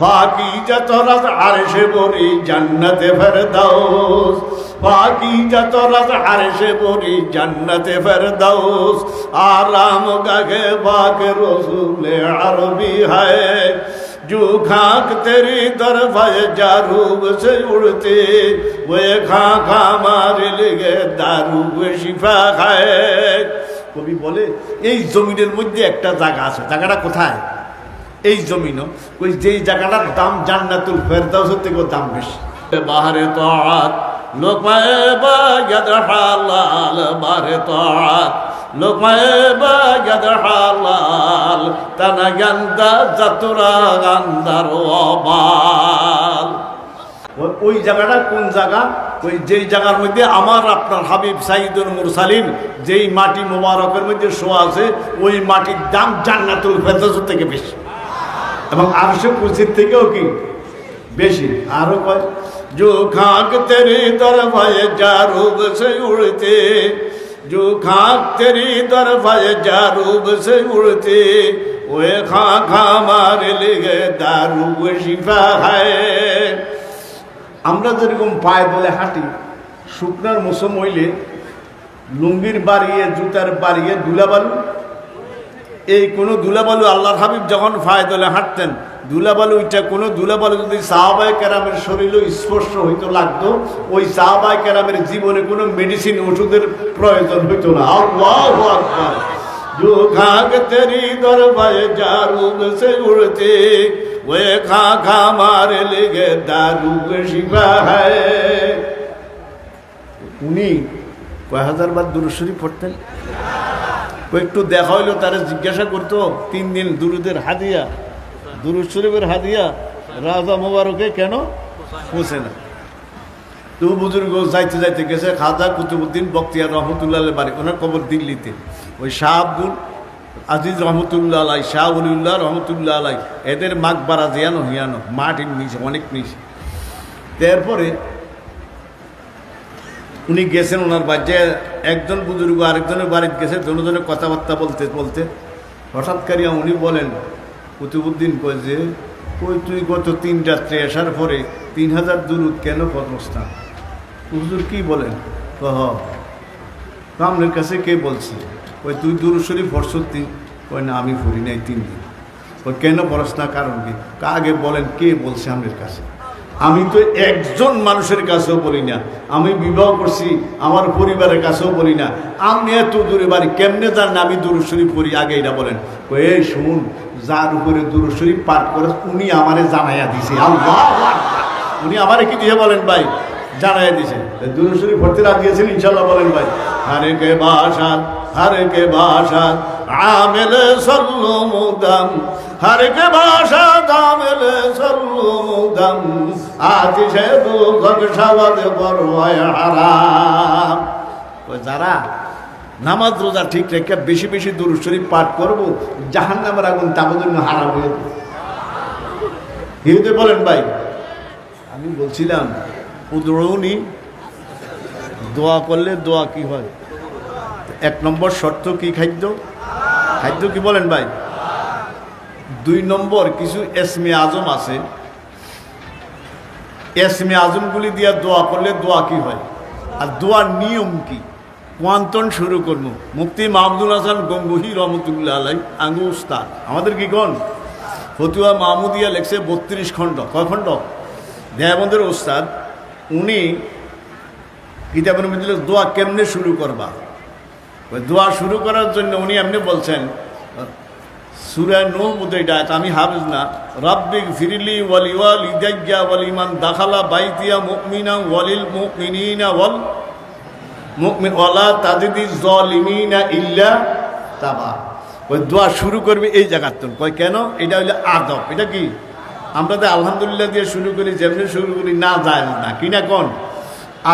ফাঁকি যতরাত আরশে বরি জান্নাতে ফেরদাউস ফাঁকি যতরাত আরশে বরি জান্নাতে ফেরদাউস আরাম গাগে বাগ রসুলে আরবি হায় जो खाक तेरी तरफाए जारूब से उड़ते वे खा खा मारे लेगे दारू শিফা খায় কবি বলে এই জমিনের মধ্যে একটা জায়গা আছে জায়গাটা কোথায় এই জমিনও ওই যেই জায়গাটার দাম জান্নাতুল ফেরদাউসের থেকেও দাম বেশি। বাহারে তাআত লোকমায়ে বায়াদ হালাল বাহারে তাআত লোকমায়ে বায়াদ হালাল তানা গান্দা জাতুরা গান্দার অবাল। ওই জায়গাটা কোন জায়গা? ওই যেই জায়গার মধ্যে আমার আপনার হাবিব সাইদুল মুরসালিন যেই মাটি মোবারকের মধ্যে শোয়া আছে ওই মাটির দাম জান্নাতুল ফেরদাউস থেকে বেশি। এবং আরশে কুরসির থেকেও কি বেশি আরো কয় जो खाक तेरी तरफाए जारूब से उड़ते जो खाक तेरी तरफाए जारूब से उड़ते ওয়ে খা খা মারে লেগে দারু শিফা খায় আমরা যেরকম পায়ে দলে হাঁটি শুকনার মৌসুম হইলে লুঙ্গির বাড়িয়ে জুতার বাড়িয়ে দুলাবালু এই কোনো দুলাবালু আল্লাহর হাবিব যখন ফায়দলে হাঁটতেন দুলাবালু ওইটা কোনো দুলাবালু যদি সাহাবাই কেরামের শরীরে স্পর্শ হইতো লাগতো ওই সাহাবাই কেরামের জীবনে কোনো মেডিসিন ওষুধের প্রয়োজন হইতো না আল্লাহু আকবার जो खाक तेरी दरबाए जारूब से उड़ते वे खा खा मारे लेगे दारू शिफा है উনি কয় হাজার বার দুরুশ্বরী পড়তেন ও একটু দেখা হইল তারা জিজ্ঞাসা করতো, তিন দিন দুরুদের হাদিয়া, দুরুদ শরীফের হাদিয়া, রাজা মোবারকে কেন পৌঁছে না? তো বুজুর্গ যাইতে যাইতে গেছে, খাজা কুতুবুদ্দিন বক্তিয়ার রহমতুল্লাহ বাড়ি, ওনার কবর দিল্লিতে। ওই শাহ আব্দুল আজিজ রহমতুল্লাহ আলাই শাহ অলিউল্লাহ রহমতুল্লাহ আলাই এদের মাগ বাড়া জিয়ানো, হিয়ানো মাটির নিচে অনেক নিচে। তারপরে উনি গেছেন ওনার বাচ্চা একজন বুজুর্গ আরেকজনের বাড়িতে গেছে, দুজনে কথাবার্তা বলতে বলতে। হঠাৎ করিয়া উনি বলেন কুতুবুদ্দিন কয় যে ওই তুই গত তিন রাত্রে আসার পরে তিন হাজার দুরুদ কেন পদ্মস্থান হুজুর কি বলেন? কহ আপনার কাছে কে বলছে? ওই তুই দুরু শরীফ ফরসত্তি ওই না, আমি ফুরি নাই তিন দিন। ওই কেন পড়াস না? কারণ কি? আগে বলেন, কে বলছে আপনার কাছে? আমি তো একজন মানুষের কাছেও বলি না। আমি বিবাহ করছি, আমার পরিবারের কাছেও বলি না। আমি এত দূরে বাড়ি, কেমনে যান না আমি দুরুশ্বরী পড়ি? আগে এটা বলেন। এ শুন যার উপরে দুরুশ্বরী পাঠ করে, উনি আমারে জানাইয়া দিছে। উনি আমারে কি দিয়ে বলেন ভাই? জানাইয়া দিছে। দুরুশ্বরী ভর্তি রাখিয়েছেন ইনশাল্লাহ বলেন ভাই। হারে কে বাসান হারে কে বাসান আমেলে মুদাম। हर के भाषा दामेले सल्लु मुदम আতিশে দুঃখ সাবাদ বড় হারাম ওই যারা নামাজ রোজা ঠিক রেখে বেশি বেশি দুরুদ শরীফ পাঠ করবো জাহান নামের আগুন তাদের জন্য হারাম হয়ে যাবে হিন্দু বলেন ভাই আমি বলছিলাম উদরৌনি দোয়া করলে দোয়া কি হয় এক নম্বর শর্ত কি খাদ্য খাদ্য কি বলেন ভাই দুই নম্বর কিছু এসমে আজম আছে। এসমে আজমগুলি দিয়া দোয়া করলে দোয়া কি হয়? আর দোয়ার নিয়ম কি? কোয়ান্তন শুরু করব। মুফতি মাহমুদুল হাসান গঙ্গুহি রহমতুল্লাহ আলাই আঙ্গু উস্তাদ। আমাদের কি কোন? ফতুয়া মাহমুদিয়া লেখছে বত্রিশ খণ্ড। কয় খণ্ড? দেয়াবন্দের উস্তাদ, উনি কিতাবের মধ্যে দোয়া কেমনে শুরু করবা? দোয়া শুরু করার জন্য উনি এমনি বলছেন সুরা নো বোধহয় এটা আমি হাফিজ না। রাব্বিক ফিরিলি ওয়ালি ওয়াল ইদাজ্ঞা ওয়াল ইমান দাখালা বাইতিয়া মুকমিনা ওয়ালিল মুকমিনিনা ওয়াল মুকমিন ওয়ালা তাজিদি জলিমিনা ইল্লা তাবা। ওই দোয়া শুরু করবে এই জায়গার তো কয় কেন? এটা হইলে আদব। এটা কি? আমরা তো আলহামদুলিল্লাহ দিয়ে শুরু করি যেমনি শুরু করি না যায় না। কি না কোন?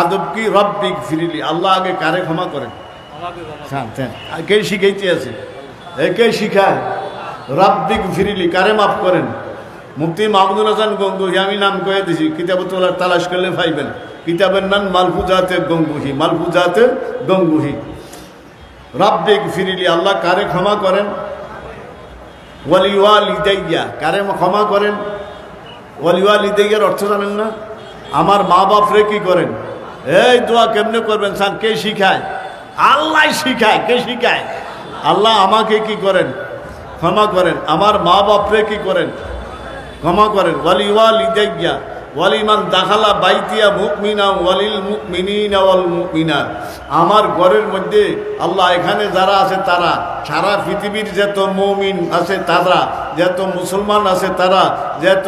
আদব কি? রব্বিক ফিরিলি। আল্লাহ আগে কারে ক্ষমা করেন? হ্যাঁ হ্যাঁ। কে শিখাইতে আছে? এ কে শিখায়? রাব্বিক ফিরিলি, কারে মাফ করেন? মুফতি মাহমুদুল হাসান গঙ্গুহি, আমি নাম কয়ে দিছি কিতাব তোলার তালাশ করলে পাইবেন কিতাবের নাম মালফুজাতে গঙ্গুহি মালফুজাতে গঙ্গুহি। রাব্বিক ফিরিলি, আল্লাহ কারে ক্ষমা করেন? ওয়ালি ওয়াল ইদাইয়া কারে ক্ষমা করেন? ওয়ালিওয়ালি দেগের অর্থ জানেন না? আমার মা বাপরে কি করেন? এই দোয়া কেমনে করবেন, সান? কে শিখায়? আল্লাহ শিখায়, কে শিখায়? আল্লাহ আমাকে কি করেন? ক্ষমা করেন। আমার মা বাপরে কি করেন? ক্ষমা করেন। ওয়ালি ওয়ালি দেগিয়া ওয়ালিমান দাখালা বাইতিয়া মুকমিনা ওয়ালিল মুখ মুকমিনিনা ওয়াল মুকমিনাত আমার ঘরের মধ্যে আল্লাহ এখানে যারা আছে তারা, সারা পৃথিবীর যত মৌমিন আছে তারা, যত মুসলমান আছে তারা, যত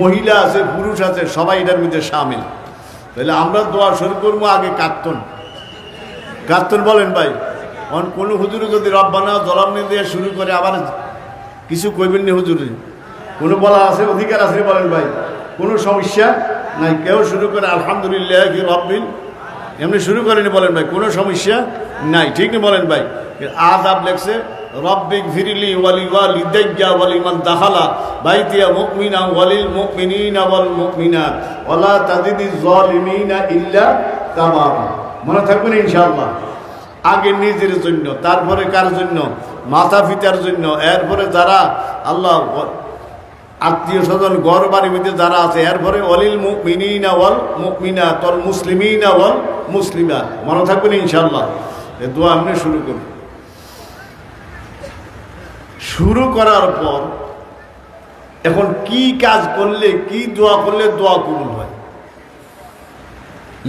মহিলা আছে, পুরুষ আছে, সবাই এটার মধ্যে সামিল। তাহলে আমরা দোয়া শুরু করব, আগে কাত্তন কাত্তন বলেন ভাই। অন কোনো হুজুরে যদি রব্বানা জলামনি দিয়ে শুরু করে, আবার কিছু কইবেন নি হুজুরে? কোনো বলা আছে, অধিকার আছে বলেন ভাই। কোনো সমস্যা নাই, কেউ শুরু করে, আলহামদুলিল্লাহ কি রব্বিন এমনি শুরু করেনি বলেন ভাই, কোনো সমস্যা নাই, ঠিক নি বলেন ভাই। আদাব লেখছে, রব্বিক ফিরিলি ওয়ালি ওয়ালি দাজ্জা ওয়ালি মান দাখালা বাইতিয়া মুকমিনা ওয়ালিল মুকমিনিনা ওয়াল মুকমিনাত ওয়ালা তাজিদি যালিমিনা ইল্লা তাবারা মনে থাকবেন ইনশাআল্লাহ। আগে নিজের জন্য, তারপরে কার জন্য? মাথা পিতার জন্য। এরপরে যারা আল্লাহ আত্মীয় স্বজন গড় বাড়ির মধ্যে যারা আছে, এরপরে অলিল মুকমিনা ওয়াল মুকমিনা তল মুসলিমিনা ওয়াল মুসলিমা। মনে থাকবেন ইনশাল্লাহ এ দোয়া আপনি শুরু করুন। শুরু করার পর এখন কি কাজ করলে, কি দোয়া করলে দোয়া কবুল হয়?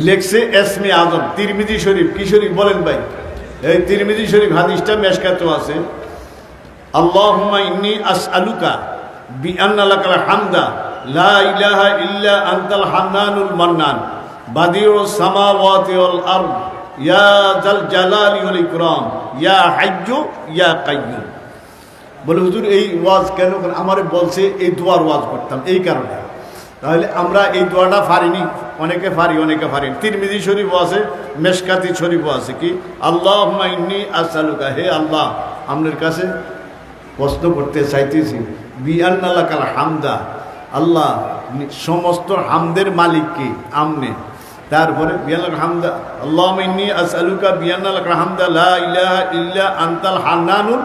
লেখছে এসমে আজম, তিরমিজি শরীফ। কি শরীফ বলেন ভাই? এই তিরমিজি শরীফ হাদিসটা মেশকাতেও আছে। আল্লাহুম্মা ইন্নি আসআলুকা বিআন্না লাকাল হামদা, লা মান্নান ইয়া জাল ইয়া ইয়া বলে, হুজুর, এই ওয়াজ কেন? আমারে বলছে, এই দোয়ার ওয়াজ করতাম, এই কারণে। তাহলে আমরা এই দোয়াটা পারিনি অনেকে পারি অনেকে পারি তিরমিজি শরীফও আছে, মেশকাতি শরীফও আছে কি? আল্লাহ ইন্নি আসালুকা হে আল্লাহ আপনার কাছে প্রশ্ন করতে চাইতেছি। বিয়ান্নাল্লাহ কাল হামদা, আল্লাহ সমস্ত হামদের মালিক কি? আমনে। তারপরে বিয়ান্নাল হামদা আল্লাহ ইন্নি আসালুকা বিয়ান্নাল হামদা, লা ইলাহা ইল্লা আনতাল হান্নানুল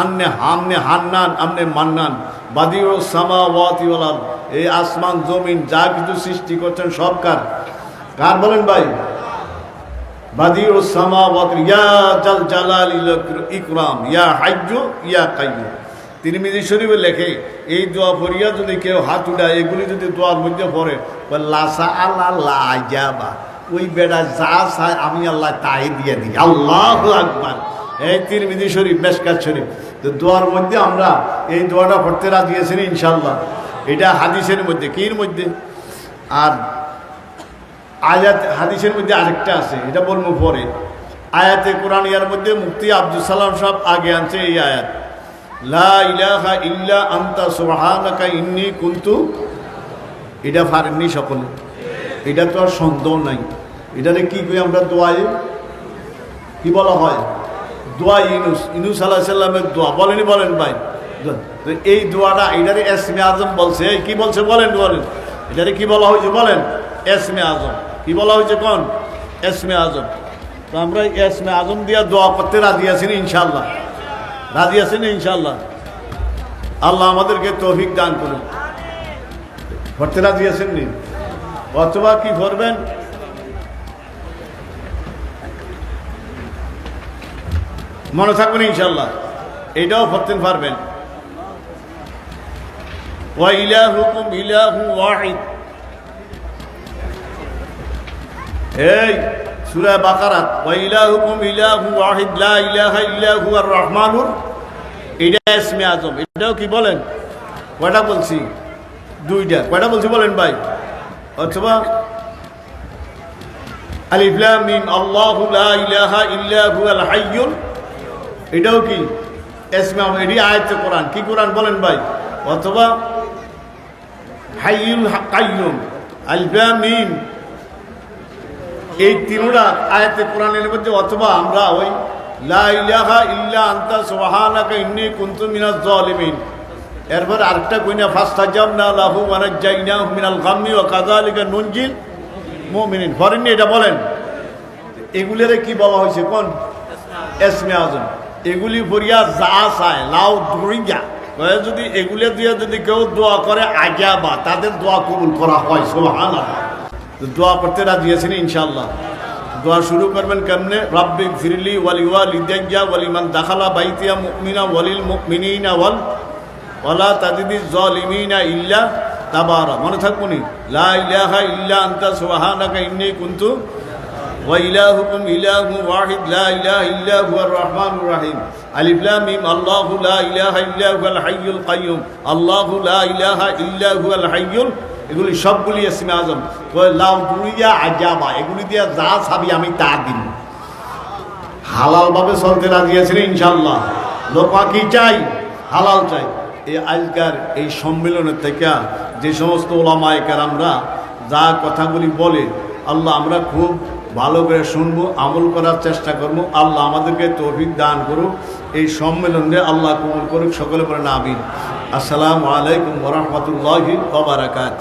আন্নে হামনে হান্নান, আমনে মান্নান। বাদিও সামা ওয়াতি ওয়ালাল এই আসমান, জমিন, যা কিছু সৃষ্টি করছেন সব কার কার বলেন ভাই? বাদিউ সামাওয়াত ইয়া জাল জালাল ইকরাম, ইয়া হাজ্জু ইয়া কাইয়্যুম তিরমিজি শরীফে লেখে, এই দোয়া পড়িয়া যদি কেউ হাত উঠায়, এগুলি যদি দোয়ার মধ্যে পড়ে লাসা আল্লাহ লাজাবা ওই বেড়া যা চায় আমি আল্লাহ তাই দিয়ে দিই। আল্লাহ আকবার। এই তিরমিজি শরীফ মেসকাত শরীফ। তো দোয়ার মধ্যে আমরা এই দোয়াটা পড়তে রাজি আছি ইনশাল্লাহ এটা হাদিসের মধ্যে, কির মধ্যে? আর আয়াত, হাদিসের মধ্যে আরেকটা আছে, এটা বলব পরে। আয়াতে কোরআন, ইয়ার মধ্যে মুক্তি আব্দুল সালাম সব আগে আনছে এই আয়াত। লা ইলাহা ইল্লা আন্তা সুবহানাকা ইন্নি কুনতু। এটা পারেননি সকলে। এটা তো আর সন্দেহ নাই। এটারে কি কই আমরা দোয়ায়? কি বলা হয়? দোয়া ইনুস ইনুস আল্লাহ সাল্লামের দোয়া। বলেনি বলেন ভাই। এই দোয়াটা এটারে এসমে আজম বলছে। এই কি বলছে, বলেন বলেন। এটারে কি বলা হয়েছে, বলেন। এসমে আজম। কি বলা হয়েছে, কোন? এসমে আজম। তো আমরা এসমে আজম দিয়া দোয়া করতে রাজি আছি ইনশাল্লাহ রাজি আছি না ইনশাল্লাহ আল্লাহ আমাদেরকে তৌফিক দান করুন। করতে রাজি আছেন নি? অথবা কি করবেন? মনে থাকবেন ইনশাল্লাহ এটাও পড়তে পারবেন। ওয়া ইলাহুকুম ইলাহু ওয়াহিদ। এই সূরা বাকারা, ওয়া ইলাহুকুম ইলাহু ওয়াহিদ, লা ইলাহা ইল্লা হুয়ার রহমানুর এটা ইসমে এটাও কি বলেন? কয়টা বলছি? দুইটা। কয়টা বলছি বলেন ভাই? অথবা আলিফ লাম মিম, আল্লাহু লা ইলাহা ইল্লা হুয়াল হাইয়ুল এটাও কি? এসমে আজম এটি আয়াতে কোরআন। কি কোরআন বলেন ভাই? অথবা হাইয়ুল কাইয়ুম আলিফ লাম মিম এই তিনটা আয়াতে কোরআনের মধ্যে অথবা আমরা ওই লা ইলাহা এরপর আরেকটা কইনা লাহু মিনাল গাম্মি এটা বলেন? কি বলা হয়েছে? কোন? এসমে আজম। এগুলি ভরিয়া যা চায় লাউ ধরিয়া যদি এগুলো দিয়ে যদি কেউ দোয়া করে, আজ্ঞা বা, তাদের দোয়া কবুল করা হয় সোহান দোয়া করতে রাজি আছেন ইনশাল্লাহ দোয়া শুরু করবেন কেমনে? রাব্বিক ফিরলি ওয়ালি ওয়ালিদাইয়া ওয়ালিমান দাখালা বাইতিয়া মুমিনা ওয়ালিল মুমিনিনা ওয়াল ওয়ালা তাদিদি জালিমিনা ইল্লা তাবারা। মনে থাকব নি লা ইলাহা ইল্লা আনতা, সুবহানাকা ইন্নী কুনতু وإلهكم إله واحد لا إله إلا هو الرحمن الرحيم ألف لام ميم الله لا إله إلا هو الحي القيوم الله لا إله إلا هو الحي ال- এগুলি সবগুলি ইসমে আজম লাউ দুরিয়া আজাবা এগুলি দিয়ে যা চাবি আমি তা দিন হালালভাবে চলতে রাজি আছেন ইনশাল্লাহ লোপা কি চাই হালাল চাই এই আজকার এই সম্মেলনের থেকে যে সমস্ত ওলামায় আমরা যা কথাগুলি বলে আল্লাহ আমরা খুব ভালো করে শুনব, আমল করার চেষ্টা করব। আল্লাহ আমাদেরকে তৌফিক দান করুক। এই সম্মেলনে আল্লাহ কবুল করুক। সকলে বলেন নাবিন আসসালামু আলাইকুম রহমতুল্লাহি ওবরাকাত